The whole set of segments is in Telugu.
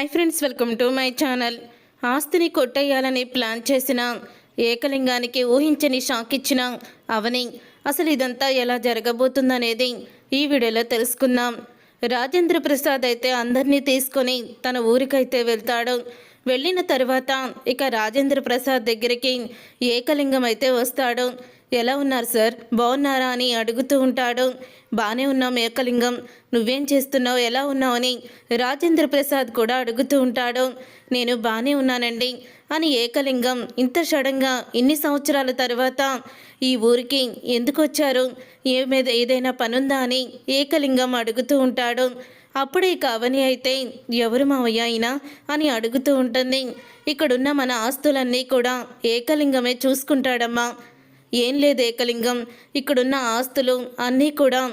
Hi friends welcome to my channel. ఆస్తిని కొట్టేయాలని ప్లాన్ చేసిన ఏకలింగానికి ఊహించని షాక్ ఇచ్చిన అవని అసలు ఇదంతా ఎలా జరగబోతుందనేది ఈ వీడియోలో తెలుసుకుందాం. రాజేంద్ర ప్రసాద్ అయితే అందరినీ తీసుకొని తన ఊరికైతే వెళ్తాడు. వెళ్ళిన తర్వాత ఇక రాజేంద్ర ప్రసాద్ దగ్గరికి ఏకలింగం అయితే వస్తాడు. ఎలా ఉన్నారు సార్? బాగున్నారా అని అడుగుతూ ఉంటాడు. బాగానే ఉన్నాం ఏకలింగం. నువ్వేం చేస్తున్నావు? ఎలా ఉన్నావు అని రాజేంద్ర ప్రసాద్ కూడా అడుగుతూ ఉంటాడు. నేను బాగానే ఉన్నానండి అని ఏకలింగం ఇంత సడన్గా ఇన్ని సంవత్సరాల తర్వాత ఈ ఊరికి ఎందుకు వచ్చారు? ఏ మీద ఏదైనా పనుందా అని ఏకలింగం అడుగుతూ ఉంటాడు. అప్పుడే ఇక అవని అయితే ఎవరు మావయ్య అయినా అని అడుగుతూ ఉంటుంది. ఇక్కడున్న మన ఆస్తులన్నీ కూడా ఏకలింగమే చూసుకుంటాడమ్మా. ఏం లేదు ఏకలింగం. ఇక్కడున్న ఆస్తులు అన్నీ కూడా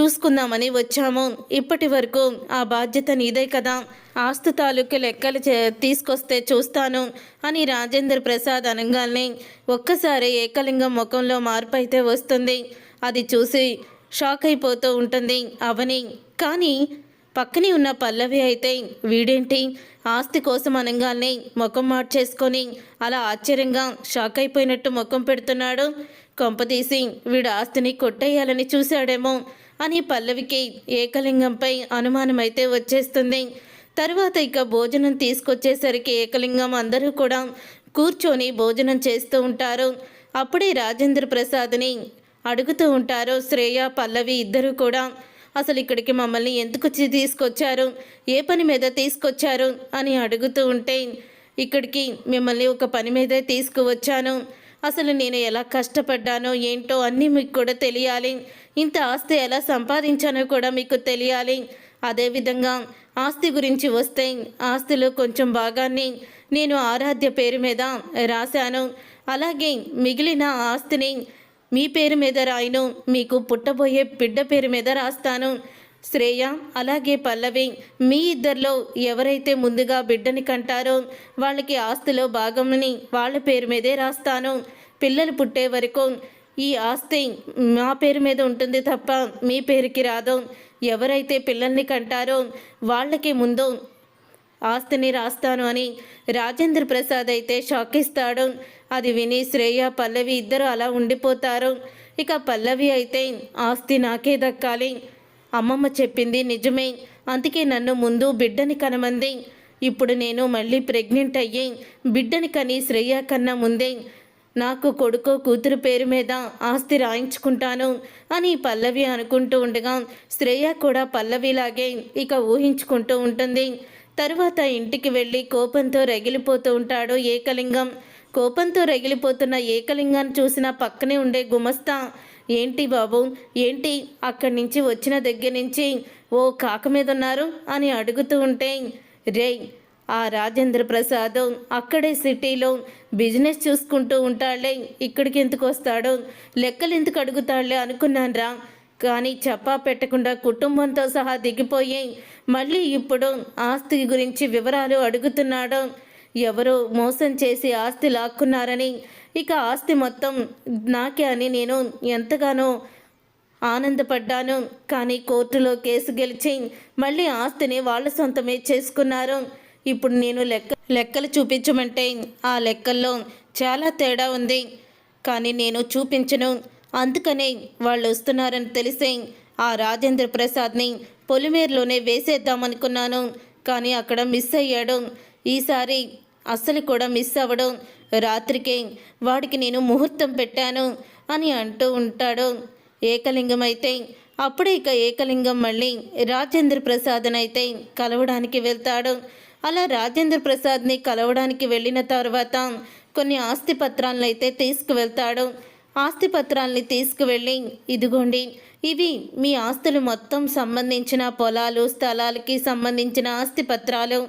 చూసుకుందామని వచ్చాము. ఇప్పటి వరకు ఆ బాధ్యత నీదే కదా. ఆస్తు తాలూకు లెక్కలు చే- తీసుకొస్తే చూస్తాను అని రాజేంద్ర ప్రసాద్ అనగానే ఒక్కసారి ఏకలింగం ముఖంలో మార్పు అయితే వస్తుంది. అది చూసి షాక్ అయిపోతూ ఉంటుంది అవని. కానీ పక్కనే ఉన్న పల్లవి అయితే వీడేంటి? ఆస్తి కోసం అనగానే ముఖం మార్చేసుకొని అలా ఆశ్చర్యంగా షాక్ అయిపోయినట్టు ముఖం పెడుతున్నాడు. కొంపతీసి వీడు ఆస్తిని కొట్టేయాలని చూశాడేమో అని పల్లవికి ఏకలింగంపై అనుమానం అయితే వచ్చేస్తుంది. తర్వాత ఇక భోజనం తీసుకొచ్చేసరికి ఏకలింగం అందరూ కూడా కూర్చొని భోజనం చేస్తూ ఉంటారు. అప్పుడే రాజేంద్ర ప్రసాద్ని అడుగుతూ ఉంటారు. శ్రేయ పల్లవి ఇద్దరు కూడా అసలు ఇక్కడికి మమ్మల్ని ఎందుకు వచ్చి తీసుకొచ్చారు? ఏ పని మీద తీసుకొచ్చారు? అని అడుగుతూ ఉంటే ఇక్కడికి మిమ్మల్ని ఒక పని మీదే తీసుకువచ్చాను. అసలు నేను ఎలా కష్టపడ్డానో ఏంటో అన్నీ మీకు కూడా తెలియాలి. ఇంత ఆస్తి ఎలా సంపాదించానో కూడా మీకు తెలియాలి. అదేవిధంగా ఆస్తి గురించి వస్తే ఆస్తిలో కొంచెం భాగాన్ని నేను ఆరాధ్య పేరు మీద రాశాను. అలాగే మిగిలిన ఆస్తిని మీ పేరు మీద రాయను మీకు పుట్టబోయే బిడ్డ పేరు మీద రాస్తాను. శ్రేయ అలాగే పల్లవి మీ ఇద్దరిలో ఎవరైతే ముందుగా బిడ్డని కంటారో వాళ్ళకి ఆస్తిలో భాగమని వాళ్ళ పేరు మీదే రాస్తాను. పిల్లలు పుట్టే వరకు ఈ ఆస్తి మా పేరు మీద ఉంటుంది తప్ప మీ పేరుకి రాదు. ఎవరైతే పిల్లల్ని కంటారో వాళ్ళకి ముందు ఆస్తిని రాస్తాను అని రాజేంద్ర ప్రసాద్ అయితే షాక్ ఇస్తాడు అది విని శ్రేయ పల్లవి ఇద్దరు అలా ఉండిపోతారు. ఇక పల్లవి అయితే ఆస్తి నాకే దక్కాలి. అమ్మమ్మ చెప్పింది నిజమే. అందుకే నన్ను ముందు బిడ్డని కనమంది. ఇప్పుడు నేను మళ్ళీ ప్రెగ్నెంట్ అయ్యి బిడ్డని కని శ్రేయ కన్నా ముందే నాకు కొడుకు కూతురు పేరు మీద ఆస్తి రాయించుకుంటాను అని పల్లవి అనుకుంటూ ఉండగా శ్రేయ కూడా పల్లవిలాగే ఇక ఊహించుకుంటూ ఉంటుంది. తరువాత ఇంటికి వెళ్ళి కోపంతో రగిలిపోతూ ఉంటాడు ఏకలింగం. కోపంతో రగిలిపోతున్న ఏకలింగాన్ని చూసిన పక్కనే ఉండే గుమస్తా ఏంటి బాబు ఏంటి అక్కడి నుంచి వచ్చిన దగ్గర నుంచి ఓ కాక మీద ఉన్నారు? అని అడుగుతూ ఉంటే రే ఆ రాజేంద్ర ప్రసాద్ అక్కడే సిటీలో బిజినెస్ చూసుకుంటూ ఉంటాడులే ఇక్కడికి ఎందుకు వస్తాడు? లెక్కలు ఎందుకు అడుగుతాడులే అనుకున్నాను రా కానీ చెప్పా పెట్టకుండా కుటుంబంతో సహా దిగిపోయి మళ్ళీ ఇప్పుడు ఆస్తి గురించి వివరాలు అడుగుతున్నాడు. ఎవరో మోసం చేసి ఆస్తి లాక్కున్నారని ఇక ఆస్తి మొత్తం నాకే అని నేను ఎంతగానో ఆనందపడ్డాను. కానీ కోర్టులో కేసు గెలిచి మళ్ళీ ఆస్తిని వాళ్ళ సొంతమే చేసుకున్నారు. ఇప్పుడు నేను లెక్క లెక్కలు చూపించమంటే ఆ లెక్కల్లో చాలా తేడా ఉంది. కానీ నేను చూపించను. అందుకనే వాళ్ళు వస్తున్నారని తెలిసి ఆ రాజేంద్ర ప్రసాద్ని పొలిమేరులోనే వేసేద్దామనుకున్నాను. కానీ అక్కడ మిస్ అయ్యాడు. ఈసారి అస్సలు కూడా మిస్ అవ్వడం. రాత్రికే వాడికి నేను ముహూర్తం పెట్టాను అని అంటూ ఉంటాడు. ఏకలింగం అయితే అప్పుడే ఇక ఏకలింగం మళ్ళీ రాజేంద్ర ప్రసాద్నైతే కలవడానికి వెళ్తాడు. అలా రాజేంద్ర ప్రసాద్ని కలవడానికి వెళ్ళిన తర్వాత కొన్ని ఆస్తి పత్రాలను అయితే తీసుకువెళ్తాడు. ఆస్తి పత్రాల్ని తీసుకువెళ్ళి ఇదిగోండి ఇవి మీ ఆస్తులు మొత్తం సంబంధించిన పొలాలు స్థలాలకి సంబంధించిన ఆస్తి పత్రాలు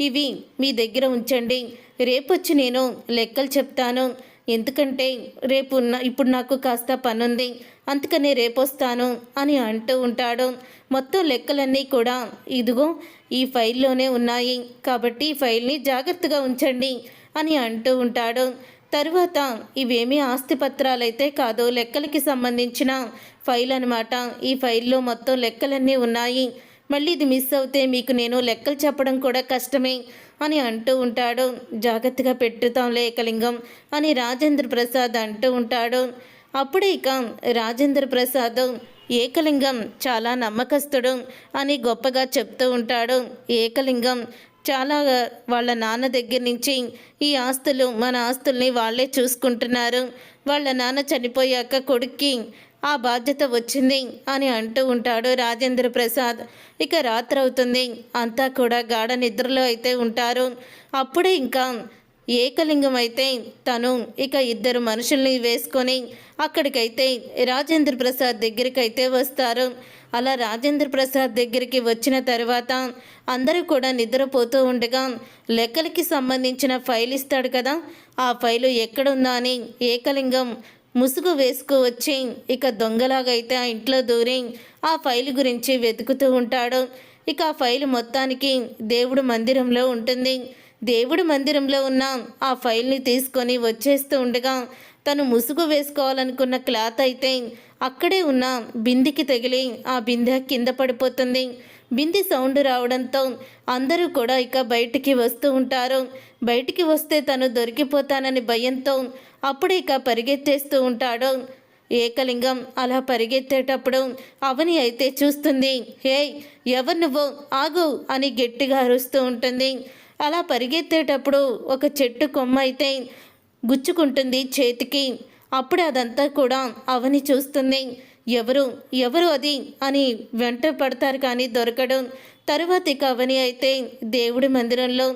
ఇవి మీ దగ్గర ఉంచండి. రేపొచ్చి నేను లెక్కలు చెప్తాను. ఎందుకంటే రేపు ఇప్పుడు నాకు కాస్త పనుంది. అందుకనే రేపొస్తాను అని అంటూ ఉంటాడు. మొత్తం లెక్కలన్నీ కూడా ఇదిగో ఈ ఫైల్లోనే ఉన్నాయి. కాబట్టి ఈ ఫైల్ని జాగ్రత్తగా ఉంచండి అని అంటూ ఉంటాడు. తరువాత ఇవేమీ ఆస్తి పత్రాలైతే కాదు లెక్కలకి సంబంధించిన ఫైల్ అనమాట ఈ ఫైల్లో మొత్తం లెక్కలన్నీ ఉన్నాయి. మళ్ళీ ఇది మిస్ అవుతే మీకు నేను లెక్కలు చెప్పడం కూడా కష్టమే అని అంటూ ఉంటాడు. జాగ్రత్తగా పెట్టుతాంలే ఏకలింగం అని రాజేంద్ర ప్రసాద్ అంటూ ఉంటాడు. అప్పుడే ఇక రాజేంద్ర ప్రసాద్ ఏకలింగం చాలా నమ్మకస్తుడు అని గొప్పగా చెప్తూ ఉంటాడు. ఏకలింగం చాలా వాళ్ళ నాన్న దగ్గర నుంచి ఈ ఆస్తులు మన ఆస్తుల్ని వాళ్ళే చూసుకుంటున్నారు. వాళ్ళ నాన్న చనిపోయాక కొడుక్కి ఆ బాధ్యత వచ్చింది అని అంటూ ఉంటాడు రాజేంద్ర ప్రసాద్. ఇక రాత్రి అవుతుంది. అంతా కూడా గాఢ నిద్రలో అయితే ఉంటారు. అప్పుడే ఇంకా ఏకలింగం అయితే తను ఇక ఇద్దరు మనుషుల్ని వేసుకొని అక్కడికైతే రాజేంద్ర ప్రసాద్ దగ్గరికి అయితే వస్తారు. అలా రాజేంద్ర ప్రసాద్ దగ్గరికి వచ్చిన తర్వాత అందరూ కూడా నిద్రపోతూ ఉండగా లెక్కలకి సంబంధించిన ఫైల్ ఇస్తాడు కదా ఆ ఫైలు ఎక్కడుందా అని ఏకలింగం ముసుగు వేసుకువచ్చి ఇక దొంగలాగైతే ఆ ఇంట్లో దూరి ఆ ఫైల్ గురించి వెతుకుతూ ఉంటాడు. ఇక ఆ ఫైల్ మొత్తానికి దేవుడు మందిరంలో ఉంటుంది. దేవుడి మందిరంలో ఉన్న ఆ ఫైల్ని తీసుకొని వచ్చేస్తూ ఉండగా తను ముసుగు వేసుకోవాలనుకున్న క్లాత్ అయితే అక్కడే ఉన్న బిందికి తగిలి ఆ బిందె కింద పడిపోతుంది. బింది సౌండ్ రావడంతో అందరూ కూడా ఇక బయటికి వస్తూ ఉంటారు. బయటికి వస్తే తను దొరికిపోతానని భయంతో అప్పుడు ఇక పరిగెత్తేస్తూ ఉంటాడు. ఏకలింగం అలా పరిగెత్తేటప్పుడు అవని అయితే చూస్తుంది. హే ఎవరు నువ్వు? ఆగు అని గట్టిగా అరుస్తూ ఉంటుంది. అలా పరిగెత్తేటప్పుడు ఒక చెట్టు కొమ్మ అయితే గుచ్చుకుంటుంది చేతికి. అప్పుడు అదంతా కూడా అవని చూస్తుంది. ఎవరు? ఎవరు అది? అని వెంట పడతారు కానీ దొరకడం. తరువాత ఇక అవని అయితే దేవుడి మందిరంలో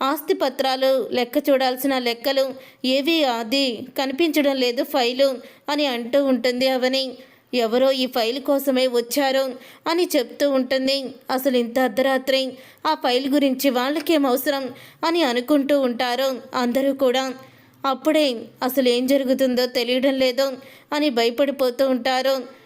ఆస్తి పత్రాలు లెక్క చూడాల్సిన లెక్కలు ఏవి అది కనిపించడం లేదు ఫైలు అని అంటూ ఉంటుంది అవని. ఎవరో ఈ ఫైల్ కోసమే వచ్చారు అని చెప్తూ ఉంటుంది. అసలు ఇంత అర్ధరాత్రి ఆ ఫైల్ గురించి వాళ్ళకేం అవసరం అని అనుకుంటూ ఉంటారు అందరూ కూడా. అప్పుడే అసలు ఏం జరుగుతుందో తెలియడం లేదు అని భయపడిపోతూ ఉంటారు.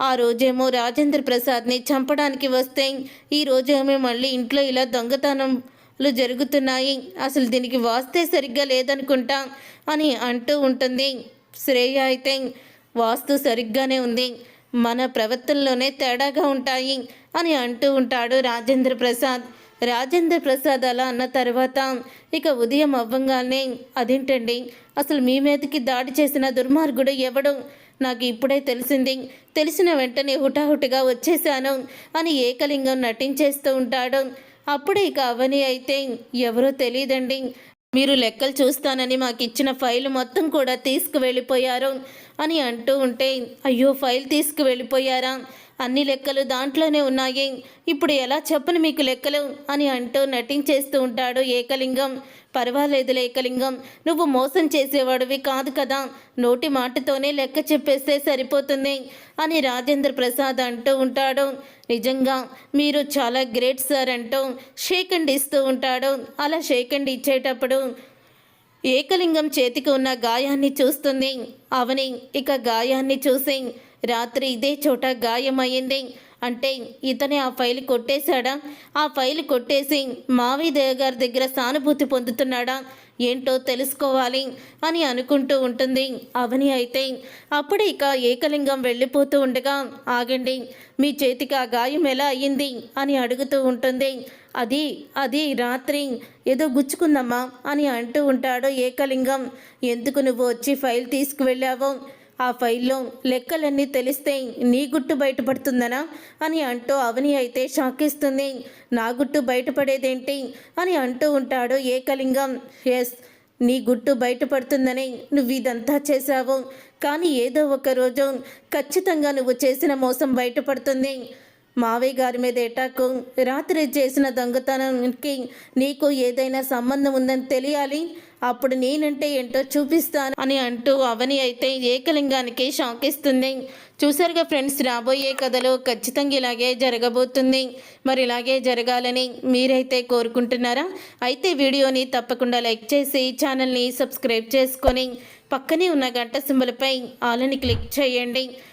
ఆ రోజేమో రాజేంద్ర ప్రసాద్ని చంపడానికి వస్తే ఈ రోజేమో మళ్ళీ ఇంట్లో ఇలా దొంగతనంలు జరుగుతున్నాయి. అసలు దీనికి వాస్తే సరిగ్గా లేదనుకుంటా అని అంటూ ఉంటుంది. శ్రేయ అయితే వాస్తు సరిగ్గానే ఉంది. మన ప్రవర్తనలోనే తేడాగా ఉంటాయి అని అంటూ ఉంటాడు రాజేంద్ర ప్రసాద్. రాజేంద్ర ప్రసాద్ అలా అన్న తర్వాత ఇక ఉదయం అవ్వంగానే అదేంటండి? అసలు మీ మీదకి దాడి చేసిన దుర్మార్గుడు ఎవడు? నాకు ఇప్పుడే తెలిసింది. తెలిసిన వెంటనే హుటాహుటిగా వచ్చేసాను అని ఏకలింగం నటించేస్తూ ఉంటాడు. అప్పుడే ఇక అవని అయితే ఎవరో తెలియదండి. మీరు లెక్కలు చూస్తానని మాకు ఇచ్చిన ఫైల్ మొత్తం కూడా తీసుకువెళ్ళిపోయారు. అని అంటూ ఉంటే అయ్యో ఫైల్ తీసుకువెళ్ళిపోయారా? అన్ని లెక్కలు దాంట్లోనే ఉన్నాయి. ఇప్పుడు ఎలా చెప్పను మీకు లెక్కలు? అని అంటూ నటించేస్తూ ఉంటాడు ఏకలింగం. పర్వాలేదు ఏకలింగం నువ్వు మోసం చేసేవాడివి కాదు కదా. నోటి మాటతోనే లెక్క చెప్పేస్తే సరిపోతుంది అని రాజేంద్ర ప్రసాద్ అంటూ ఉంటాడు. నిజంగా మీరు చాలా గ్రేట్ సార్ అంటూ షేక్ అండ్ ఇస్తూ ఉంటాడు. అలా షేక్ అండ్ ఇచ్చేటప్పుడు ఏకలింగం చేతికి ఉన్న గాయాన్ని చూస్తుంది. అవని ఇక గాయాన్ని చూసి రాత్రి ఇదే చోట గాయమయ్యింది. అంటే ఇతనే ఆ ఫైల్ కొట్టేశాడా? ఆ ఫైల్ కొట్టేసి మావయ్య గారి దగ్గర సానుభూతి పొందుతున్నాడా? ఏంటో తెలుసుకోవాలి అని అనుకుంటూ ఉంటుంది. అవని అయితే అప్పుడే ఇక ఏకలింగం వెళ్ళిపోతూ ఉండగా ఆగండి మీ చేతికి ఆ గాయం ఎలా అయ్యింది? అని అడుగుతూ ఉంటుంది. అది అది రాత్రి ఏదో గుచ్చుకుందమ్మా అని అంటూ ఉంటాడు ఏకలింగం. ఎందుకు నువ్వు వచ్చి ఫైల్ తీసుకువెళ్ళావో? ఆ ఫైల్లో లెక్కలన్నీ తెలిస్తే నీ గుట్టు బయటపడుతుందనా? అని అంటూ అవని అయితే షాకిస్తుంది. నా గుట్టు బయటపడేదేంటి? అని అంటూ ఉంటాడు ఏకలింగం. ఎస్ నీ గుట్టు బయటపడుతుందని నువ్వు ఇదంతా చేశావు. కానీ ఏదో ఒక రోజు ఖచ్చితంగా నువ్వు చేసిన మోసం బయటపడుతుంది. మావయ్య గారి మీద ఎటాకు రాత్రి చేసిన దొంగతనానికి నీకు ఏదైనా సంబంధం ఉందని తెలియాలి. అప్పుడు నేనంటే ఏంటో చూపిస్తాను అని అంటూ అవని అయితే ఏకలింగానికి షాక్ ఇస్తుంది చూసారుగా ఫ్రెండ్స్ రాబోయే కథలో ఖచ్చితంగా ఇలాగే జరగబోతుంది. మరి ఇలాగే జరగాలని మీరైతే కోరుకుంటున్నారా? అయితే వీడియోని తప్పకుండా లైక్ చేసి ఛానల్ని సబ్స్క్రైబ్ చేసుకొని పక్కనే ఉన్న గంట సింబలపై ఆలని క్లిక్ చేయండి.